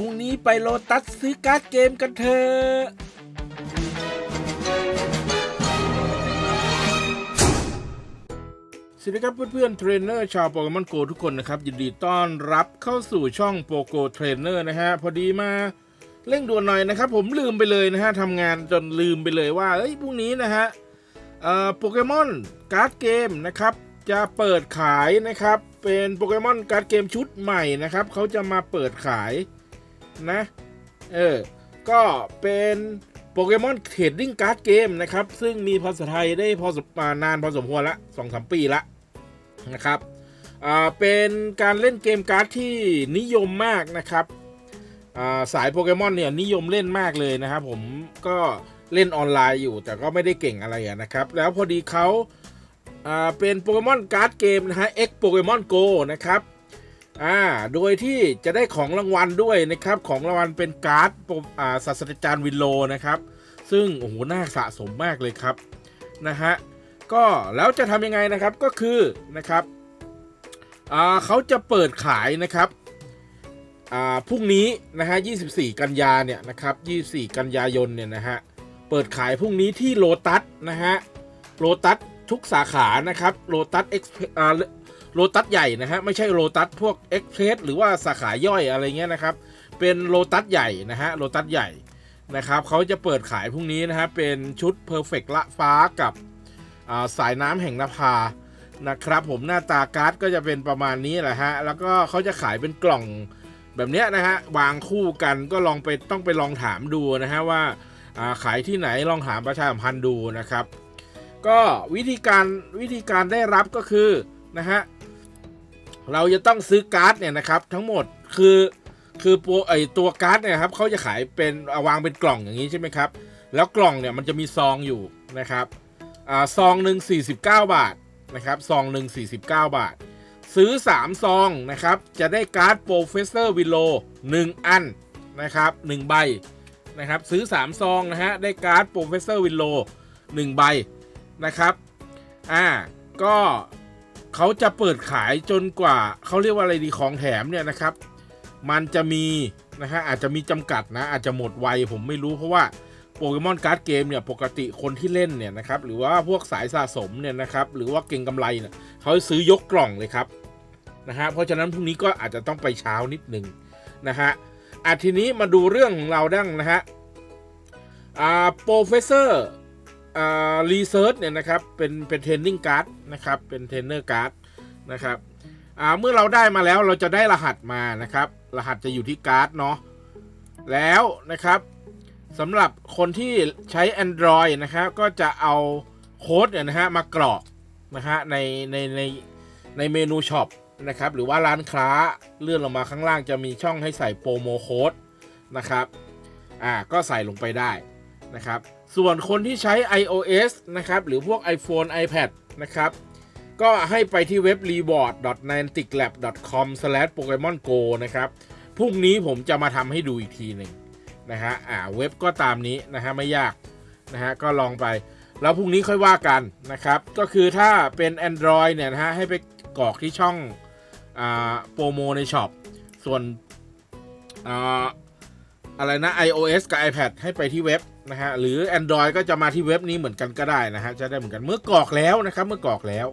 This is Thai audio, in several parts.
พรุ่งนี้ไปโลตัสซื้อการ์ดเกมกันเถอะสวัสดีครับเพื่อนๆเทรนเนอร์ชาวโปเกมอนโกทุกคนนะครับ ยินดีต้อนรับเข้าสู่ช่องโปโกเทรนเนอร์นะฮะ พอดีมาเร่งด่วนหน่อยนะครับ ผมลืมไปเลยนะฮะทำงานจนลืมไปเลยว่าเอ้ยพรุ่งนี้นะฮะโปเกมอนการ์ดเกมนะครับจะเปิดขายนะครับ เป็นโปเกมอนการ์ดเกมชุดใหม่นะครับเขาจะมาเปิดขาย นะ เออ ก็เป็นโปเกมอนเทรดดิ้งการ์ดเกมนะครับ ซึ่งมีภาษาไทยได้พอสมานานพอสมควรละสองสามปีละนะครับอ่าเป็นการเล่นเกมการ์ดที่นิยมมากนะครับอ่าสายโปเกมอนเนี่ยนิยมเล่นมากเลยนะครับ ผมก็เล่นออนไลน์อยู่แต่ก็ไม่ได้เก่งอะไระนะครับ แล้วพอดีเขาอ่าเป็นโปเกมอนการ์ดเกมนะฮะ X โปเกมอนโกนะครับ อ่าโดยที่จะได้ของรางวัลด้วยนะครับ ของรางวัลเป็นการ์ดปอ่าศาสตราจารย์วินโลนะครับ ซึ่งโอ้โหน่าสะสมมากเลยครับนะฮะก็แล้วจะทำยังไงนะครับก็คือนะครับอ่าเขาจะเปิดขายนะครับอ่าพรุ่งนี้นะฮะ24 กันยาเนี่ยนะครับ24 กันยายนเนี่ยนะฮะเปิดขายพรุ่งนี้ที่โลตัสนะฮะโลตัสทุกสาขานะครับโลตัสเอ็กซ์อ่า โลตัสใหญ่นะฮะไม่ใช่โลตัสพวกเอ็กเพรสหรือว่าสาขาย่อยอะไรเงี้ยนะครับ เป็นโลตัสใหญ่นะฮะโลตัสใหญ่นะครับเขาจะเปิดขายพรุ่งนี้นะฮะเป็นชุดเพอร์เฟกละฟ้ากับาสายน้ำแห่งนภานะครับ ผมหน้าตาการ์ดก็จะเป็นประมาณนี้แหละฮะแล้วก็เขาจะขายเป็นกล่องแบบเนี้ยนะฮะวางคู่กันก็ลองไปต้องไปลองถามดูนะฮะว่าอ่าขายที่ไหนลองถามประชาสัมพันธ์ดูนะครับ ก็วิธีการวิธีการได้รับก็คือนะฮะ เราจะต้องซื้อการ์ดเนี่ยนะครับทั้งหมดคือคือโปรไอตัวการ์ดเนี่ยครับเขาจะขายเป็นาวางเป็นกล่องอย่างนี้ใช่ไหมครับ แล้วกล่องเนี่ยมันจะมีซองอยู่นะครับอ่าซองหนึ่ง49 บาทนะครับซองหนึ่ง49 บาท ซื้อ 3 ซองนะครับจะได้การ์ดโปรเฟสเซอร์วิโล1อันนะครับ1ใบนะครับซื้อ 3 ซองนะฮะได้การ์ดโปรเฟสเซอร์วิโล1ใบนะครับอ่าก็ เขาจะเปิดขายจนกว่าเขาเรียกว่าอะไรดีของแถมเนี่ยนะครับ มันจะมีนะฮะอาจจะมีจำกัดนะ อาจจะหมดไวผมไม่รู้เพราะว่าโปเกมอนการ์ดเกมเนี่ยปกติคนที่เล่นเนี่ยนะครับหรือว่าพวกสายสะสมเนี่ยนะครับหรือว่าเก่งกำไรเนี่ยเขาซื้อยกกล่องเลยครับนะฮะเพราะฉะนั้นพรุ่งนี้ก็อาจจะต้องไปเช้านิดหนึ่งนะฮะอะทีนี้มาดูเรื่องของเราดั้งนะฮะอ่าโปรเฟสเซอร์ รีเซิร์ชเนี่ยนะครับเป็นเป็นเทรนนิ่งการ์ดนะครับเป็นเทรนเนอร์การ์ดนะครับเมื่อเราได้มาแล้วเราจะได้รหัสมานะครับ รหัสจะอยู่ที่การ์ดเนาะแล้วนะครับสำหรับคนที่ใช้ Android นะครับก็จะเอาโค้ดเนี่ยนะฮะมากรอกนะฮะในในในในเมนูช็อปนะครับหรือว่าร้านค้าเลื่อนลงมาข้างล่างจะมีช่องให้ใส่โปรโมโค้ดนะครับอ่าก็ใส่ลงไปได้นะครับ ส่วนคนที่ใช้ iOS นะครับ หรือพวก iPhone iPad นะครับ ก็ให้ไปที่เว็บ reward.nianticlab.com/pokemongo นะครับ พรุ่งนี้ผมจะมาทำให้ดูอีกทีหนึ่งนะฮะ อ่า เว็บก็ตามนี้นะฮะ ไม่ยากนะฮะ ก็ลองไป แล้วพรุ่งนี้ค่อยว่ากันนะครับ ก็คือถ้าเป็น Android เนี่ยนะฮะ ให้ไปกรอกที่ช่องอ่าโปรโมในช็อป ส่วนอ่าอะไรนะ iOS กับ iPad ให้ไปที่เว็บ นะฮะหรือ Android ก็จะมาที่เว็บนี้เหมือนกันก็ได้นะฮะจะได้เหมือนกันเมื่อกรอกแล้วนะครับ เมื่อกรอกแล้ว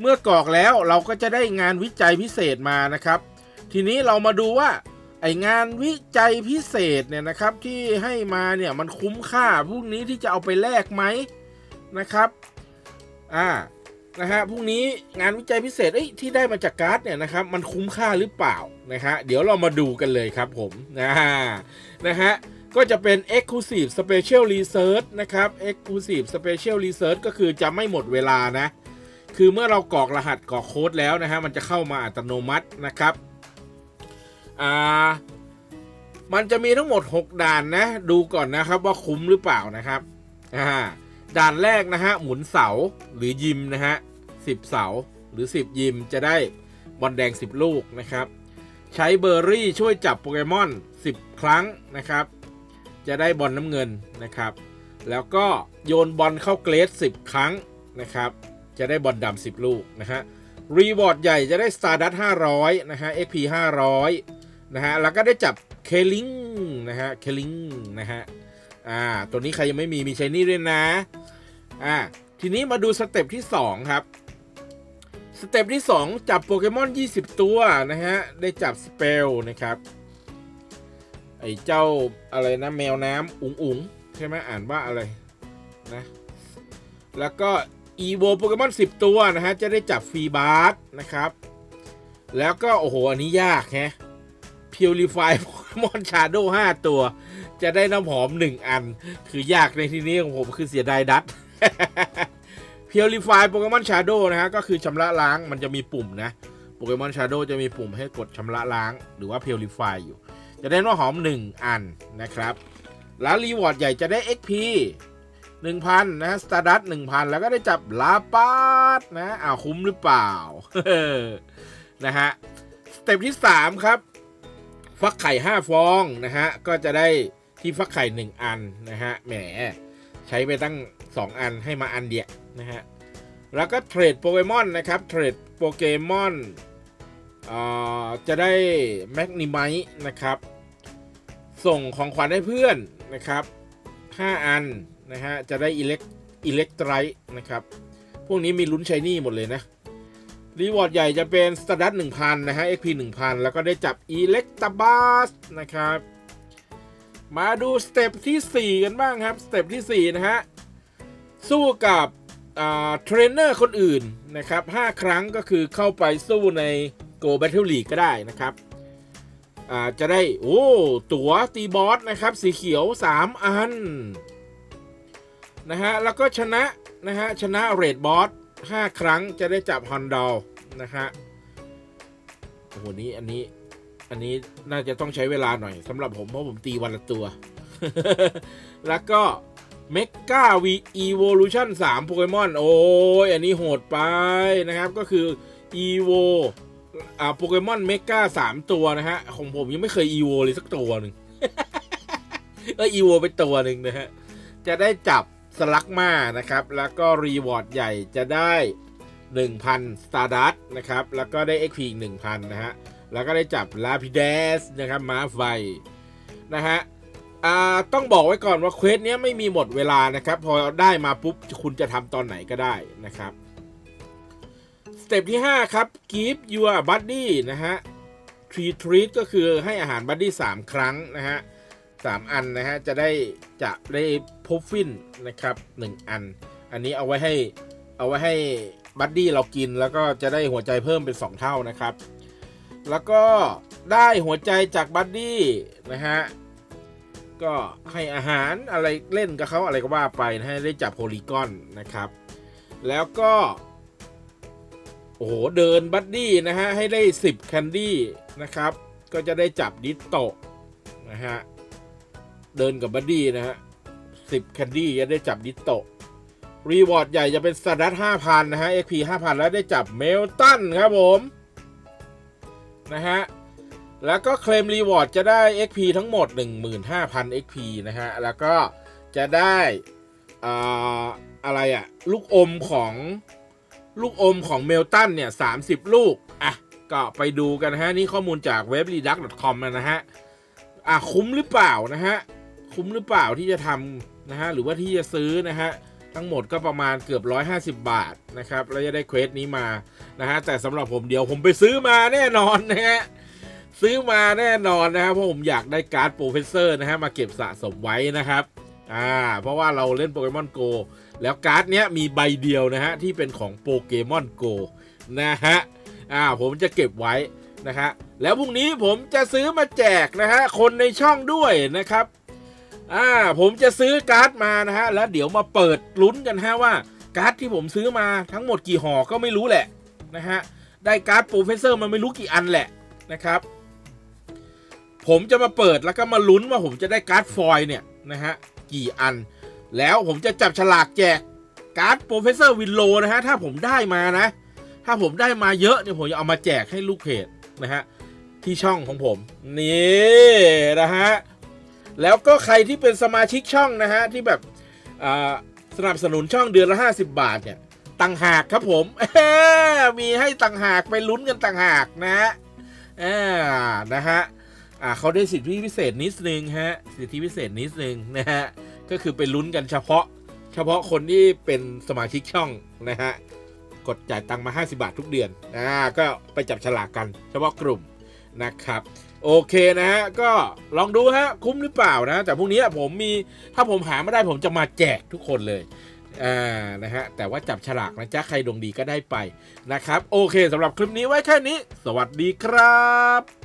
เมื่อกรอกแล้วเราก็จะได้งานวิจัยพิเศษมานะครับ ทีนี้เรามาดูว่าไองานวิจัยพิเศษเนี่ยนะครับที่ให้มาเนี่ยมันคุ้มค่าพวกนี้ที่จะเอาไปแลกไหมนะครับอ่านะฮะพรุ่งนี้งานวิจัยพิเศษเอ้ที่ได้มาจากการ์ดเนี่ยนะครับมันคุ้มค่าหรือเปล่านะฮะเดี๋ยวเรามาดูกันเลยครับผมนะฮะนะฮะ ก็จะเป็น Exclusive Special Research นะครับ Exclusive Special Research ก็คือจะไม่หมดเวลานะ คือเมื่อเรากรอกรหัสกรอกโค้ดแล้วนะฮะ มันจะเข้ามาอัตโนมัตินะครับ อ่า มันจะมีทั้งหมด 6 ด่านนะ ดูก่อนนะครับว่าคุ้มหรือเปล่านะครับ อ่า ด่านแรกนะฮะ หมุนเสาหรือยิมนะฮะ10เสาหรือ 10 ยิมจะได้บอลแดง 10 ลูกนะครับ ใช้เบอร์รี่ช่วยจับโปเกมอน 10 ครั้งนะครับ จะได้บอลน้ำเงินนะครับ แล้วก็โยนบอลเข้าเกรด10 ครั้งนะครับ จะได้บอลดำ10 ลูกนะฮะรีวอร์ดใหญ่จะได้ Stardust 500 นะฮะ XP 500 นะฮะ แล้วก็ได้จับเคลิงนะฮะเคลิงนะฮะ อ่า ตัวนี้ใครยังไม่มี มีใช้นี่ด้วยนะ อ่า ทีนี้มาดูสเต็ปที่ 2 ครับ สเต็ปที่ 2 จับโปเกมอน 20 ตัวนะฮะ ได้จับสเปลนะครับ ไอ้เจ้าอะไรนะแมวน้ำอุ๋งอุ๋งใช่ไหมอ่านว่าอะไรนะแล้วก็อีโวโปเกมอน10 ตัวนะฮะ จะได้จับฟรีบาร์นะครับ แล้วก็ โอ้โห อันนี้ยากแฮะ Purify โปเกมอนชาโด5ตัว จะได้น้ำหอม 1 อัน คือยากในที่นี้ของผมคือเสียดายดัต Purify โปเกมอนชาโดนะฮะ ก็คือชำระล้างมันจะมีปุ่มนะโปเกมอนชาโดจะมีปุ่มให้กดชำระล้าง หรือว่า Purify อยู่ จะได้น้ำหอม 1 อันนะครับ แล้วรีวอร์ดใหญ่จะได้ XP 1,000 นะสตาร์ดัต1,000 แล้วก็ได้จับลาปาดนะอ้าวคุ้มหรือเปล่า นะฮะ สเต็ปที่ 3 ครับ ฟักไข่ 5 ฟองนะฮะ ก็จะได้ที่ฟักไข่ 1 อันนะฮะ แหม ใช้ไปตั้ง 2 อันให้มาอันเดียวนะฮะ แล้วก็เทรดโปเกมอนนะครับ เทรดโปเกมอน จะได้แมกนิไมต์นะครับ ส่งของขวัญให้เพื่อนนะครับ 5 อันนะฮะ จะได้อิเล็กอิเล็กไทรนะครับ พวกนี้มีลุ้นใช้นี่หมดเลยนะ รีวอร์ดใหญ่จะเป็นสตาร์ดัต1,000นะฮะ XP 1,000 แล้วก็ได้จับอิเล็กตาบัสนะครับ มาดูสเต็ปที่ 4 กันบ้างครับ สเต็ปที่ 4 นะฮะ สู้กับเทรนเนอร์คนอื่นนะครับ 5 ครั้งก็คือเข้าไปสู้ใน Go Battle League ก็ได้นะครับอ่าจะได้ โอ้ ตั๋วตีบอสนะครับ สีเขียว 3 อัน นะฮะ แล้วก็ชนะ นะฮะ ชนะเรดบอส5ครั้งจะได้จับฮอนดอลนะฮะ โอ้โห นี้อันนี้ อันนี้น่าจะต้องใช้เวลาหน่อยสำหรับผม เพราะผมตีวันละตัว แล้วก็เมกาวีอีโวลูชั่น3โปเกมอน โอ้ย อันนี้โหดไปนะครับ ก็คืออีโว อ่าโปเกมอนเมกา3ตัวนะฮะ ของผมยังไม่เคยอีโวเลยสักตัวหนึ่งเอออีโวไปตัวหนึ่งนะฮะ จะได้จับสลักมานะครับ แล้วก็รีวอร์ดใหญ่จะได้ 1,000 Stardust นะครับ แล้วก็ได้ XP อีก 1,000 นะฮะ แล้วก็ได้จับ Lapidas นะครับม้าไฟนะฮะอ่าต้องบอกไว้ก่อนว่าเควสเนี้ยไม่มีหมดเวลานะครับ พอได้มาปุ๊บคุณจะทำตอนไหนก็ได้นะครับ เต็ปที่ 5 ครับ Give your buddy นะฮะ Tree treat ก็คือให้อาหารบัดดี้3ครั้งนะฮะสามอันนะฮะ จะได้จะได้พบฟินนะครับหนึ่งอัน อันนี้เอาไว้ให้เอาไว้ให้บัดดี้เรากินแล้วก็จะได้หัวใจเพิ่มเป็น 2 เท่านะครับ แล้วก็ได้หัวใจจากบัดดี้นะฮะ ก็ให้อาหารอะไรเล่นกับเขาอะไรก็ว่าไปนะฮะได้จับโพลีกอนนะครับ แล้วก็ โอ้โห เดินบัดดี้นะฮะ ให้ได้ 10 แคนดี้นะครับ ก็จะได้จับดิสโตะนะฮะ เดินกับบัดดี้นะฮะสิบแคนดี้จะได้จับดิสโตรีวอร์ดใหญ่จะเป็นสตาร์ทห้าพันนะฮะ XP ห้าพันแล้วได้จับเมลตันครับผม นะฮะ แล้วก็เคลมรีวอร์ดจะได้ XP ทั้งหมด 15,000 XP นะฮะ แล้วก็จะได้ อ่า อะไรอะลูกอมของ ลูกอมของเมลตันเนี่ย30ลูก อะ ก็ไปดูกันฮะ นี่ข้อมูลจากเว็บ r e d u c c o m นะฮะ อะ คุ้มหรือเปล่านะฮะ คุ้มหรือเปล่าที่จะทำนะฮะ หรือว่าที่จะซื้อนะฮะ ทั้งหมดก็ประมาณเกือบ 150 บาทนะครับ แล้วจะได้เควสนี้มา นะฮะ แต่สำหรับผมเดียวผมไปซื้อมาแน่นอนนะฮะ ซื้อมาแน่นอนนะครับ เพราะผมอยากได้การ์ดโปรเฟสเซอร์นะฮะ มาเก็บสะสมไว้นะครับ อ่า เพราะว่าเราเล่นโปเกมอนโก แล้วการ์ดเนี้ยมีใบเดียวนะฮะ ที่เป็นของโปเกมอนโกนะฮะ อ่าผมจะเก็บไว้นะฮะ แล้วพรุ่งนี้ผมจะซื้อมาแจกนะฮะ คนในช่องด้วยนะครับ อ่าผมจะซื้อการ์ดมานะฮะ แล้วเดี๋ยวมาเปิดลุ้นกันฮะว่าการ์ดที่ผมซื้อมาทั้งหมดกี่ห่อก็ไม่รู้แหละนะฮะ ได้การ์ดโปรเฟสเซอร์มันไม่รู้กี่อันแหละนะครับ ผมจะมาเปิดแล้วก็มาลุ้นว่าผมจะได้การ์ดฟอยเนี่ยนะฮะกี่อัน แล้วผมจะจับฉลากแจกการ์ดโปรเฟสเซอร์วินโลนะฮะถ้าผมได้มานะ ถ้าผมได้มาเยอะเนี่ยผมจะเอามาแจกให้ลูกเพจนะฮะที่ช่องของผม นี่นะฮะแล้วก็ใครที่เป็นสมาชิกช่องนะฮะที่แบบอ่าสนับสนุนช่องเดือนละ 50 บาทเนี่ยต่างหากครับผมมีให้ต่างหากไปลุ้นกันต่างหากนะฮะอ่านะฮะอ่าเขาได้สิทธิพิเศษนิดนึงฮะสิทธิพิเศษนิดนึงนะฮะ ก็คือไปลุ้นกันเฉพาะ เฉพาะคนที่เป็นสมาชิกช่องนะฮะกดจ่ายตังค์มา 50 บาททุกเดือนอ่าก็ไปจับฉลากกัน เฉพาะกลุ่มนะครับ โอเคนะฮะก็ลองดูฮะคุ้มหรือเปล่านะแต่พรุ่งนี้ผมมีถ้าผมหาไม่ได้ผมจะมาแจกทุกคนเลยอ่านะฮะแต่ว่าจับฉลากนะจ๊ะใครดวงดีก็ได้ไปนะครับ โอเคสำหรับคลิปนี้ไว้แค่นี้ สวัสดีครับ